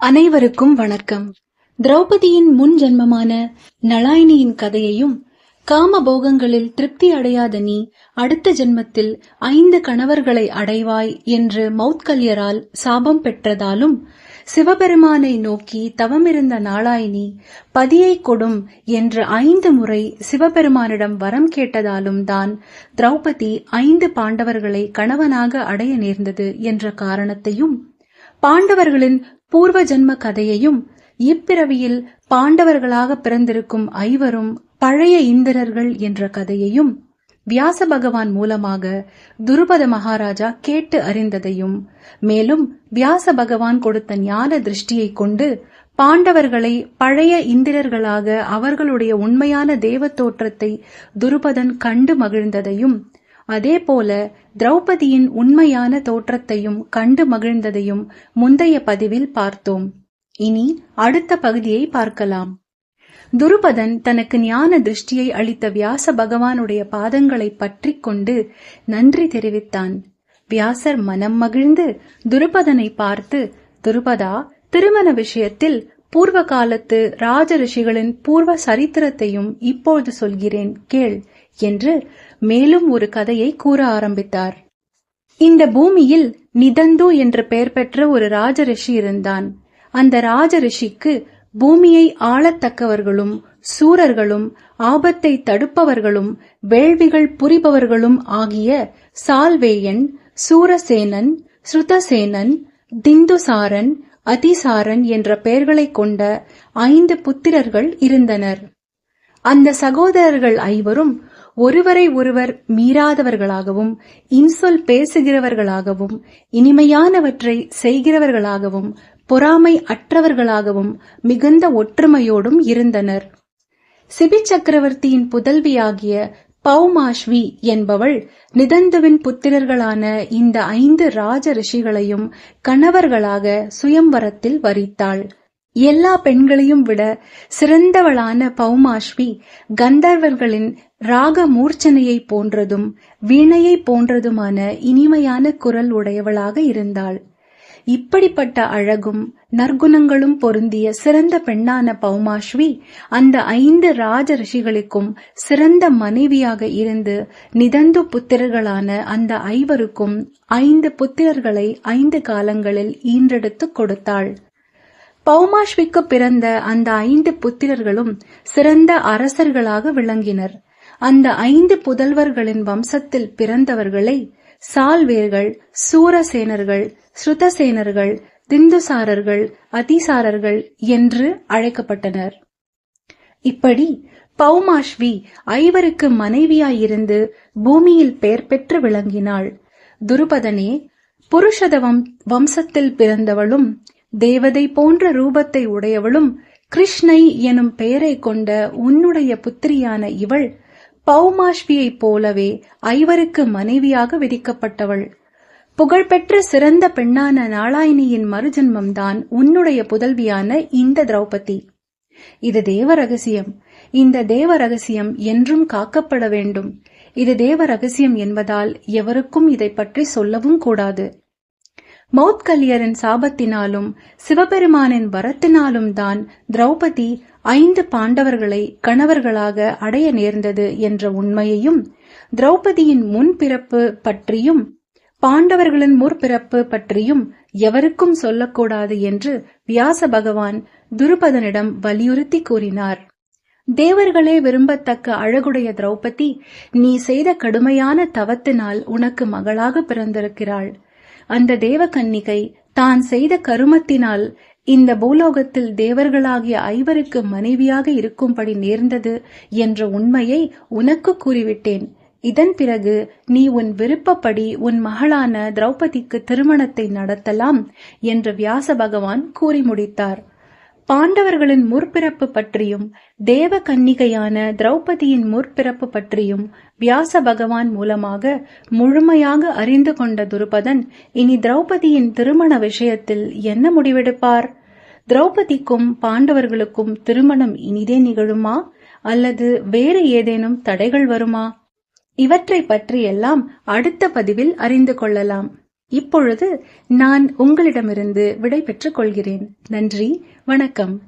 அனைவருக்கும் வணக்கம். திரௌபதியின் முன் ஜென்மமான நளாயினியின் கதையையும் காமபோகங்களில் திருப்தி அடையாத நீ அடுத்த ஜென்மத்தில் ஐந்து கணவர்களை அடைவாய் என்று மௌத்கல்யரால் சாபம் பெற்றதாலும் சிவபெருமானை நோக்கி தவமிருந்த நாளாயினி பதியை கொடும் என்று ஐந்து முறை சிவபெருமானிடம் வரம் கேட்டதாலும் தான் திரௌபதி ஐந்து பாண்டவர்களை கணவனாக அடைய நேர்ந்தது என்ற காரணத்தையும் பாண்டவர்களின் பூர்வ ஜன்ம கதையையும் இப்பிறவியில் பாண்டவர்களாக பிறந்திருக்கும் ஐவரும் பழைய இந்திரர்கள் என்ற கதையையும் வியாச பகவான் மூலமாக துருபத மகாராஜா கேட்டு அறிந்ததையும் மேலும் வியாச பகவான் கொடுத்த ஞான திருஷ்டியை கொண்டு பாண்டவர்களை பழைய இந்திரர்களாக அவர்களுடைய உண்மையான தேவ தோற்றத்தை துருபதன் கண்டு மகிழ்ந்ததையும் அதேபோல திரௌபதியின் உண்மையான தோற்றத்தையும் கண்டு மகிழ்ந்ததையும் முந்தைய பதிவில் பார்த்தோம். இனி அடுத்த பகுதியை பார்க்கலாம். துருபதன் தனக்கு ஞான திருஷ்டியை அளித்த வியாச பகவானுடைய பாதங்களை பற்றி கொண்டு நன்றி தெரிவித்தான். வியாசர் மனம் மகிழ்ந்து துருபதனை பார்த்து துருபதா திருமண விஷயத்தில் பூர்வ காலத்து ராஜ ரிஷிகளின் பூர்வ சரித்திரத்தையும் இப்பொழுது சொல்கிறேன் கேள். என்று மேலும் ஒரு கதையை கூற ஆரம்பித்தார். இந்த பூமியில் நிதந்து என்று பெயர் பெற்ற ஒரு ராஜரிஷி இருந்தான். அந்த ராஜரிஷிக்கு பூமியை ஆளத்தக்கவர்களும் சூரர்களும் ஆபத்தை தடுப்பவர்களும் வேள்விகள் புரிபவர்களும் ஆகிய சால்வேயன் சூரசேனன் ஸ்ருதசேனன் திந்துசாரன் அதிசாரன் என்ற பெயர்களைக் கொண்ட ஐந்து புத்திரர்கள் இருந்தனர். அந்த சகோதரர்கள் ஐவரும் ஒருவரை ஒருவர் மீறாதவர்களாகவும் இன்சொல் பேசுகிறவர்களாகவும் இனிமையானவற்றை செய்கிறவர்களாகவும் பொறாமை அற்றவர்களாகவும் மிகுந்த ஒற்றுமையோடும் இருந்தனர். சிபி சக்கரவர்த்தியின் புதல்வியாகிய பௌமாஷ்வி என்பவள் நிதந்துவின் புத்திரர்களான இந்த ஐந்து ராஜ ரிஷிகளையும் கணவர்களாக சுயம்வரத்தில் வரித்தாள். எல்லா பெண்களையும் விட சிறந்தவளான பௌமாஷ்வி கந்தர்வர்களின் ராக மூர்ச்சனையை போன்றதும் வீணையை போன்றதுமான இனிமையான குரல் உடையவளாக இருந்தாள். இப்படிப்பட்ட அழகும் நற்குணங்களும் பொருந்திய சிறந்த பெண்ணான பௌமாஷ்வி அந்த ஐந்து ராஜ ரிஷிகளுக்கும் சிறந்த மனைவியாக இருந்து நிதந்து புத்திரர்களான அந்த ஐவருக்கும் ஐந்து புத்திரர்களை ஐந்து காலங்களில் ஈன்றெடுத்து கொடுத்தாள். பௌமாஷ்விக்கு பிறந்த அந்த ஐந்து புத்திரர்களும் சிறந்த அரசர்களாக விளங்கினர். அந்த ஐந்து புதல்வர்களின் வம்சத்தில் பிறந்தவர்களை சால்வேர்கள் சூரசேனர்கள் ஸ்ருதசேனர்கள் திந்துசாரர்கள் அதிசாரர்கள் என்று அழைக்கப்பட்டனர். இப்படி பௌமாஷ்வி ஐவருக்கு மனைவியாயிருந்து பூமியில் பெயர் பெற்று விளங்கினாள். துருபதனே புருஷத வம்சத்தில் பிறந்தவளும் தேவதை போன்ற ரூபத்தை உடையவளும் கிருஷ்ணை எனும் பெயரை கொண்ட உன்னுடைய புத்திரியான இவள் பௌமாஷ்வியைப் போலவே ஐவருக்கு மனைவியாக விதிக்கப்பட்டவள். புகழ்பெற்ற சிறந்த பெண்ணான நாளாயினியின் மறுஜன்மம்தான் உன்னுடைய புதல்வியான இந்த திரௌபதி. இது தேவ ரகசியம். இந்த தேவ ரகசியம் என்றும் காக்கப்பட வேண்டும். இது தேவ ரகசியம் என்பதால் எவருக்கும் இதை பற்றி சொல்லவும் கூடாது. மௌத்கல்யரின் சாபத்தினாலும் சிவபெருமானின் வரத்தினாலும் தான் திரௌபதி ஐந்து பாண்டவர்களை கணவர்களாக அடைய நேர்ந்தது என்ற உண்மையையும் திரௌபதியின் முன்பிறப்பு பற்றியும் பாண்டவர்களின் முற்பிறப்பு பற்றியும் எவருக்கும் சொல்லக்கூடாது என்று வியாச பகவான் துருபதனிடம் வலியுறுத்தி கூறினார். தேவர்களே விரும்பத்தக்க அழகுடைய திரௌபதி நீ செய்த கடுமையான தவத்தினால் உனக்கு மகளாக பிறந்திருக்கிறாள். அந்த தேவகன்னிகை தான் செய்த கருமத்தினால் இந்த பூலோகத்தில் தேவர்களாகிய ஐவருக்கு மனைவியாக இருக்கும்படி நேர்ந்தது என்ற உண்மையை உனக்கு கூறிவிட்டேன். இதன் பிறகு நீ உன் விருப்பப்படி உன் மகளான திரௌபதிக்கு திருமணத்தை நடத்தலாம் என்று வியாச பகவான் கூறி முடித்தார். பாண்டவர்களின் முற்பிறப்பு பற்றியும் தேவ கன்னிகையான திரௌபதியின் முற்பிறப்பு பற்றியும் வியாச பகவான் மூலமாக முழுமையாக அறிந்து கொண்ட துருபதன் இனி திரௌபதியின் திருமண விஷயத்தில் என்ன முடிவெடுப்பார்? திரௌபதிக்கும் பாண்டவர்களுக்கும் திருமணம் இனிதே நிகழுமா? அல்லது வேறு ஏதேனும் தடைகள் வருமா? இவற்றை பற்றியெல்லாம் அடுத்த பதிவில் அறிந்து கொள்ளலாம். இப்பொழுது நான் உங்களிடமிருந்து விடை பெற்றுக் கொள்கிறேன். நன்றி வணக்கம்.